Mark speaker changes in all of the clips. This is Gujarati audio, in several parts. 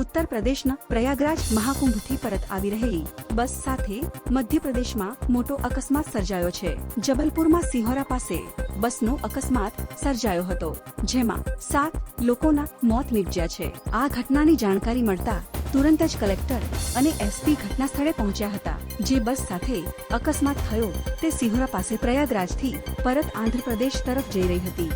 Speaker 1: ઉત્તર પ્રદેશના પ્રયાગરાજ મહાકુંભથી પરત આવી રહેલી બસ સાથે મધ્યપ્રદેશમાં મોટો અકસ્માત સર્જાયો છે. જબલપુરમાં સિહોરા પાસે બસનો અકસ્માત સર્જાયો હતો, જેમાં સાત લોકોના મોત નીપજ્યા છે. આ ઘટનાની જાણકારી મળતા તુરંત જ કલેક્ટર અને એસપી ઘટના સ્થળે પહોંચ્યા હતા. જે બસ સાથે અકસ્માત થયો તે સિહોરા પાસે પ્રયાગરાજથી પરત આંધ્રપ્રદેશ તરફ જઈ રહી હતી.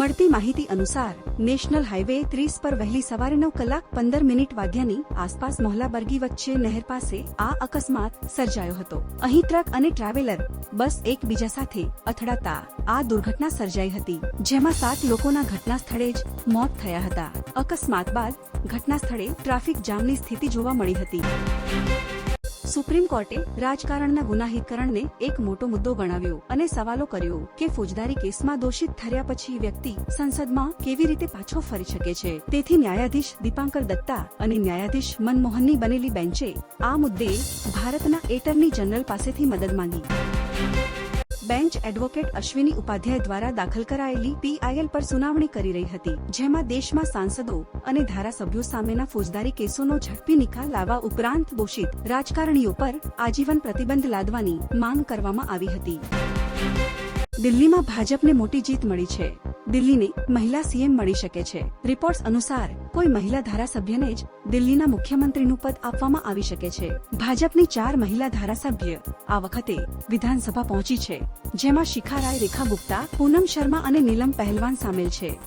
Speaker 1: મળતી માહિતી અનુસાર, નેશનલ હાઈવે ત્રીસ પર વહેલી સવારે નવ કલાક પંદર મિનિટ વાગ્યાની આસપાસ મોહલાબર્ગી વચ્ચે નહેર પાસે આ અકસ્માત સર્જાયો હતો. અહીં ટ્રક અને ટ્રાવેલર, બસ એકબીજા સાથે અથડાતા આ દુર્ઘટના સર્જાઈ હતી, જેમાં સાત લોકોના ઘટના સ્થળે જ મોત થયા હતા. અકસ્માત બાદ ઘટના સ્થળે ટ્રાફિક જામની સ્થિતિ જોવા મળી હતી. સુપ્રીમ કોર્ટે રાજકારણના ગુનાહિતકરણને એક મોટો મુદ્દો ગણાવ્યો અને સવાલો કર્યો કે ફોજદારી કેસમાં દોષિત ઠર્યા પછી વ્યક્તિ સંસદમાં કેવી રીતે પાછો ફરી શકે છે? તેથી ન્યાયાધીશ દીપાંકર દત્તા અને ન્યાયાધીશ મનમોહનની બનેલી બેન્ચે આ મુદ્દે ભારતના એટર્ની જનરલ પાસેથી મદદ માંગી. બેન્ચ એડવોકેટ અશ્વિની ઉપાધ્યાય દ્વારા દાખલ કરાયેલી પીઆઈએલ પર સુનાવણી કરી રહી હતી, જેમાં દેશમાં સાંસદો અને ધારાસભ્યો સામેના ફોજદારી કેસોનો ઝડપી નિકાલ લાવવા ઉપરાંત દોષિત રાજકારણીઓ પર આજીવન પ્રતિબંધ લાદવાની માંગ કરવામાં આવી હતી. દિલ્હીમાં ભાજપને મોટી જીત મળી છે. દિલ્હીને મહિલા સીએમ મળી શકે છે. રિપોર્ટ્સ અનુસાર, કોઈ મહિલા ધારાસભ્યને જ દિલ્હીના મુખ્યમંત્રીનું પદ આપવામાં આવી શકે છે. ભાજપની ચાર મહિલા ધારાસભ્ય આ વખતે વિધાનસભા પહોંચી છે, જેમાં શિખા રાય, રેખા ગુપ્તા, પૂનમ શર્મા અને નીલમ પહેલવાન સામેલ છે.